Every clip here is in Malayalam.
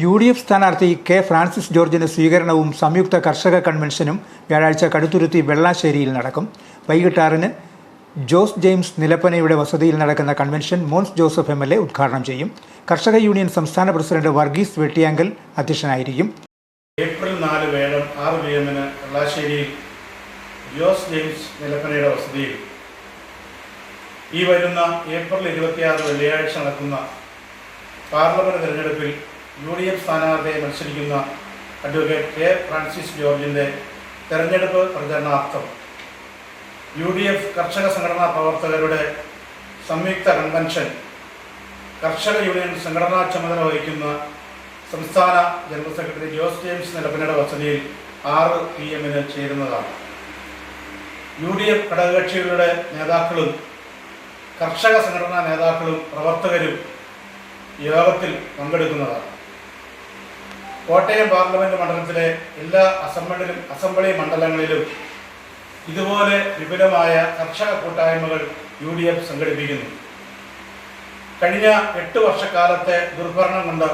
യു ഡി എഫ് സ്ഥാനാർത്ഥി കെ ഫ്രാൻസിസ് ജോർജിന് സ്വീകരണവും സംയുക്ത കർഷക കൺവെൻഷനും വ്യാഴാഴ്ച കടുത്തുരുത്തി വെള്ളാശ്ശേരിയിൽ നടക്കും. വൈകിട്ട് ആറിന് ജോസ് ജെയിംസ് നിലപ്പനയുടെ വസതിയിൽ നടക്കുന്ന convention Mons Joseph M L A ഉദ്ഘാടനം ചെയ്യും. കർഷക യൂണിയൻ സംസ്ഥാന പ്രസിഡന്റ് വർഗീസ് വെട്ടിയാങ്കൽ അധ്യക്ഷനായിരിക്കും. ഏപ്രിൽ നാല് വേഗം ആറ് പി എമ്മിന് വെള്ളാശ്ശേരിയിൽ ജോസ് ജെയിംസ് നിലപ്പനയുടെ വസതിയിൽ. ഈ വരുന്ന ഏപ്രിൽ ഇരുപത്തിയാറ് വെള്ളിയാഴ്ച നടക്കുന്ന പാർലമെന്റ് തെരഞ്ഞെടുപ്പിൽ യു ഡി എഫ് സ്ഥാനാർത്ഥിയെ മത്സരിക്കുന്ന അഡ്വക്കേറ്റ് കെ ഫ്രാൻസിസ് ജോർജിന്റെ തെരഞ്ഞെടുപ്പ് പ്രചരണാർത്ഥം. യു ഡി എഫ് കർഷക സംഘടനാ പ്രവർത്തകരുടെ സംയുക്ത കൺവെൻഷൻ കർഷക യൂണിയൻ സംഘടനാ ചുമതല വഹിക്കുന്ന സംസ്ഥാന ജനറൽ സെക്രട്ടറി ജോസ് ജെയിംസ് നിലപ്പനയുടെ വസതിയിൽ ആറ് പി എമ്മിന് ചേരുന്നതാണ്. യു ഡി എഫ് ഘടകകക്ഷികളുടെ നേതാക്കളും കർഷക സംഘടനാ നേതാക്കളും പ്രവർത്തകരും യോഗത്തിൽ പങ്കെടുക്കുന്നതാണ്. കോട്ടയം പാർലമെന്റ് മണ്ഡലത്തിലെ എല്ലാ അസംബ്ലിയിലും അസംബ്ലി മണ്ഡലങ്ങളിലും ഇതുപോലെ വിപുലമായ കർഷക കൂട്ടായ്മകൾ യു ഡി എഫ് സംഘടിപ്പിക്കുന്നു. കഴിഞ്ഞ എട്ട് വർഷക്കാലത്തെ ദുർഭരണം കൊണ്ട്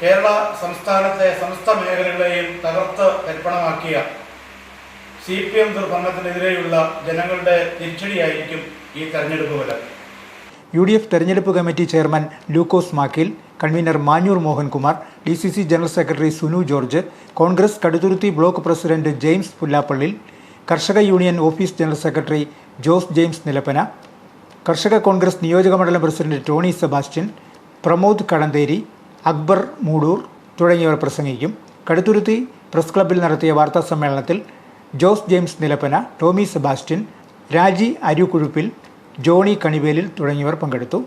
കേരള സംസ്ഥാനത്തെ സമസ്ത മേഖലകളെയും തകർത്ത് തരിപ്പണമാക്കിയ സി പി എം ദുർഭരണത്തിനെതിരെയുള്ള ജനങ്ങളുടെ തിരിച്ചടിയായിരിക്കും ഈ തെരഞ്ഞെടുപ്പ് ഫലം. യു ഡി എഫ് തെരഞ്ഞെടുപ്പ് committee chairman Lukose Makkil convener Manjoor Mohankumar D C C general secretary Sunu George Congress Kaduthuruthy block president James Pullappallil കർഷക union office general secretary Jose James Nilappana കർഷക കോൺഗ്രസ് നിയോജക മണ്ഡലം president Tony Sebastian Pramod Kadantheri Akbar Mudoor തുടങ്ങിയവർ പ്രസംഗിക്കും. കടുത്തുരുത്തി പ്രസ് ക്ലബ്ബിൽ നടത്തിയ വാർത്താ സമ്മേളനത്തിൽ Jose James Nilappana Tomy Sebastian Raji Arukuzhuppil Johnny Kanivelil തുടങ്ങിയവർ പങ്കെടുത്തു.